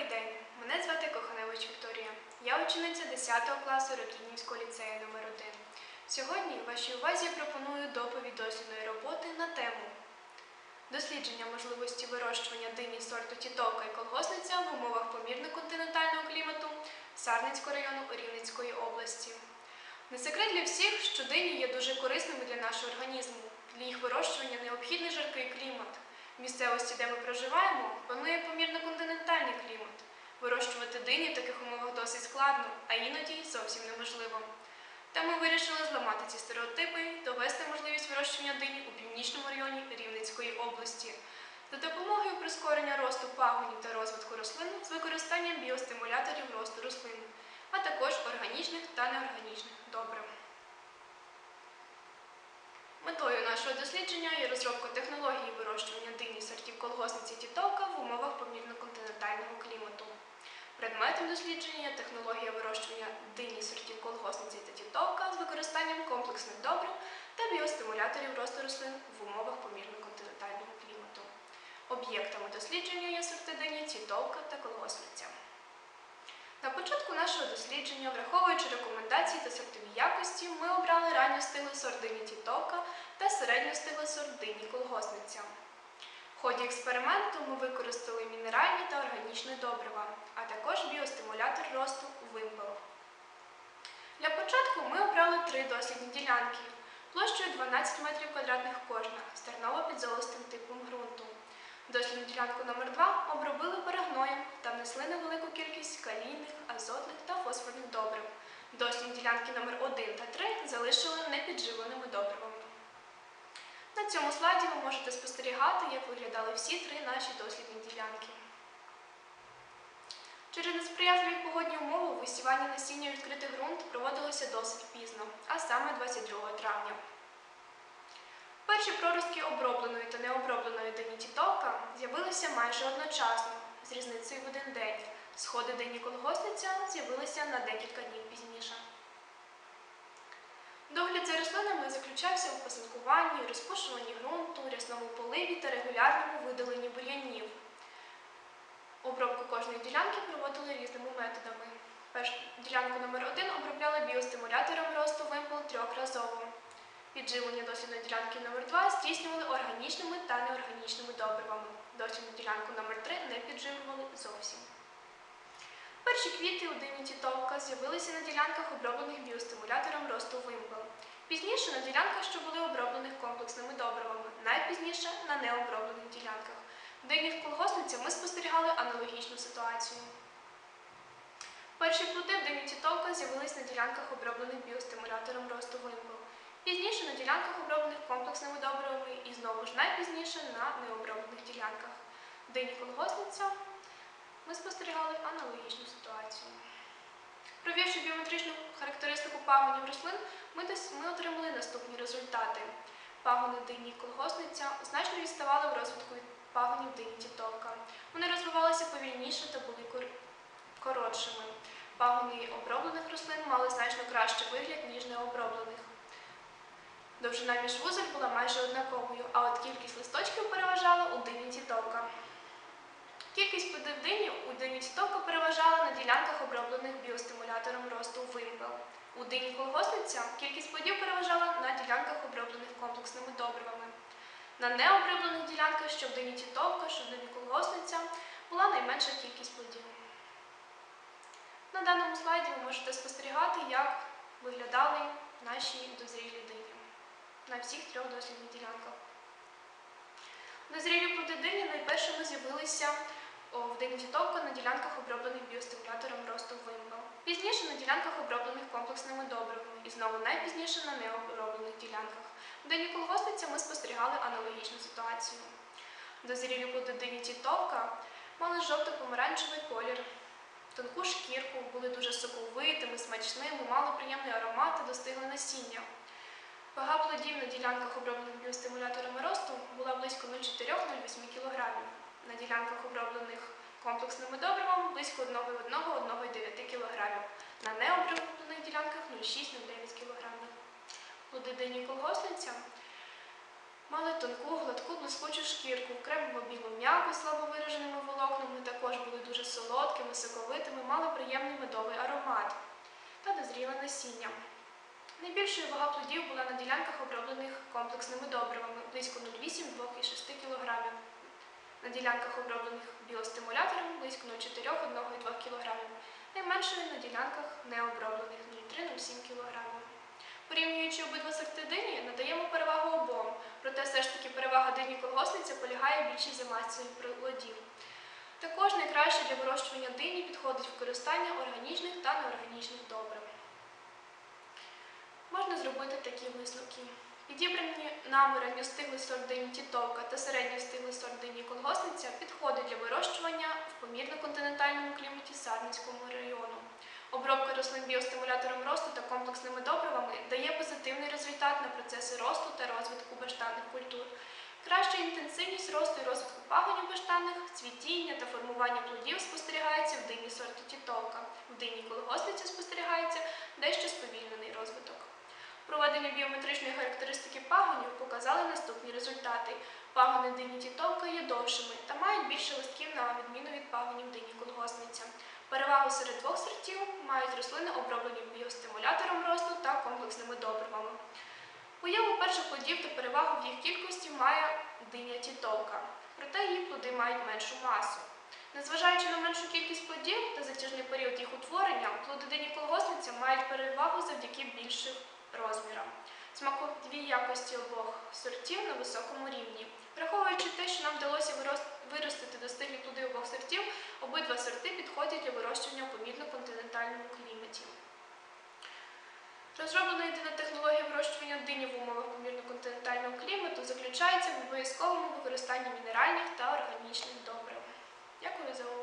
Добрий день, мене звати Коханевич Вікторія. Я учениця 10 класу Рокітнівського ліцею номер 1 Сьогодні вашій увазі пропоную доповідь дослідної роботи на тему дослідження можливості вирощування дині сорту Тітовка і колгосниця в умовах помірно-континентального клімату Сарницького району Рівненської області. Не секрет для всіх, що дині є дуже корисними для нашого організму. Для їх вирощування необхідний жаркий клімат. Місцевості, де ми проживаємо, панує помірно-континентальний клімат. Вирощувати дині в таких умовах досить складно, а іноді зовсім неможливо. Та ми вирішили зламати ці стереотипи довести можливість вирощування дині у північному районі Рівненської області за допомогою прискорення росту пагонів та розвитку рослин з використанням біостимуляторів росту рослин, а також органічних та неорганічних добрив. Нашого дослідження є розробка технології вирощування дині сортів колгосниці Тітовка в умовах помірно-континентального клімату. Предметом дослідження є технологія вирощування дині сортів колгосниці та Тітовка з використанням комплексних добрив та біостимуляторів росту рослин в умовах помірно-континентального клімату. Об'єктами дослідження є сорти дині Тітовка та колгосниця. На початку нашого дослідження, враховуючи рекомендації та сортові якості, ми обрали ранньостиглий сорт дині Тітовка та середньостиглий сорт дині колгосниця. В ході експерименту ми використали мінеральні та органічні добрива, а також біостимулятор росту вимпел. Для початку ми обрали три дослідні ділянки площею 12 метрів квадратних кожна з терново-підзолостим типом ґрунту. Дослідну ділянку номер 2 обробили перегноєм та внесли невелику кількість калійних, азотних та фосфорних добрив. Дослідні ділянки номер 1 та 3 залишили непідживленими добривами. На цьому слайді ви можете спостерігати, як виглядали всі три наші дослідні ділянки. Через несприятливі погодні умови висівання насіння відкритий ґрунт проводилося досить пізно, а саме 22 травня. Перші проростки обробленої та необробленої дині тітовка з'явилися майже одночасно, з різницею в один день. Сходи дині колгосниця з'явилися на декілька днів пізніше. Догляд за рослинами заключався у посадкуванні, розпушуванні ґрунту, рясному поливі та регулярному видаленні бур'янів. Обробку кожної ділянки проводили різними методами. Першу ділянку номер 1 обробляли біостимулятором росту вимпел трьохразово. Підживлення дослідної ділянки номер 2 здійснювали органічними та неорганічними добривами. Дослідну ділянку номер 3 не підживлювали зовсім. Перші квіти у дині тітовка з'явилися на ділянках, оброблених біостимулятором. Пізніше на ділянках, що були оброблених комплексними добривами, найпізніше на необроблених ділянках. В дині колгосниці ми спостерігали аналогічну ситуацію. Перші плоди в дині тітовка з'явились на ділянках, оброблених біостимулятором росту вимпел. Пізніше на ділянках, оброблених комплексними добривами, і знову ж найпізніше на необроблених ділянках. В дині колгосниця ми спостерігали аналогічну ситуацію. Провівши біометричну характеристику пагонів рослин, ми, отримали наступні результати. Пагони дині колгосниця значно відставали в розвитку від пагонів дині тітовка. Вони розвивалися повільніше та були коротшими. Пагони оброблених рослин мали значно кращий вигляд, ніж необроблених. Довжина міжвузель була майже однаковою, а от кількість листочків переважала у дині тітовка. Кількість плодів дині у дині тітовка переважала на ділянках, оброблених біостимулятором росту вимпел. У дині колгосниця кількість плодів переважала на ділянках, оброблених комплексними добривами. На необроблених ділянках, що в дині тітовка, що в дині колгосниця, була найменша кількість плодів. На даному слайді ви можете спостерігати, як виглядали наші дозрілі дині на всіх трьох дослідних ділянках. Дозрілі плоди дині найпершими з'явилися в дині тітовка на ділянках, оброблених біостимулятором росту вимпел. Пізніше на ділянках, оброблених комплексними добривами, і знову найпізніше на необроблених ділянках. В дині колгоспиця ми спостерігали аналогічну ситуацію. Дозрілі плоди дині тітовка мали жовто-помаранчевий колір, тонку шкірку, були дуже соковитими, смачними, мали приємний аромат та достигли насіння. Вага плодів на ділянках, оброблених біостимуляторами росту, була близько 0,4-0,8 кг. На ділянках, оброблених комплексними добривами, близько 1,1-1,9 кг. На необроблених ділянках 0,6-0,9 кг. Плоди дині колгосниця мали тонку, гладку, блискучу шкірку, кремово білу м'яку слабо вираженими волокнами, також були дуже солодкими, соковитими, мали приємний медовий аромат та дозріле насіння. Найбільшою вага плодів була на ділянках, оброблених комплексними добривами близько 0,8 2,6 кг. На ділянках, оброблених біостимуляторами близько 0,4 1,2 кг. Найменшою на ділянках необроблених 0,3-0,7 кг. Порівнюючи обидва сорти дині, надаємо перевагу обом, проте все ж таки перевага дині колгоспниця полягає більше за масою плодів. Також найкраще для вирощування дині підходить використання органічних та неорганічних добрив. Можна зробити такі висновки. Підібрані нами ранньостиглий сорт дині тітовка та середньостиглий сорт дині колгоспниця підходить для вирощування в помірно-континентальному кліматі Сарненського району. Обробка рослин біостимулятором росту та комплексними добривами дає позитивний результат на процеси росту та розвитку баштанних культур. Краща інтенсивність росту і розвитку пагонів баштанних, цвітіння та формування плодів спостерігається в дині сорту тітовка. В дині колгоспниці спостерігається дещо сповільнений розвиток. Проведення біометричної характеристики пагонів показали наступні результати. Пагони дині тітовка є довшими та мають більше листків на відміну від пагонів дині колгоспниця. Перевагу серед двох сортів мають рослини, оброблені біостимулятором росту та комплексними добривами. Появу перших плодів та перевагу в їх кількості має диня тітовка, проте її плоди мають меншу масу. Незважаючи на меншу кількість плодів та затяжний період їх утворення, плоди дині колгоспниця мають перевагу завдяки більшим розмірам. Смакові якості обох сортів на високому рівні. Враховуючи те, що нам вдалося виростити достиглі плоди обох сортів, обидва сорти підходять для вирощування у помірно-континентальному кліматі. Розроблена єдина технологія вирощування дині в умовах помірно-континентального клімату заключається в обов'язковому використанні мінеральних та органічних добрив. Дякую за увагу.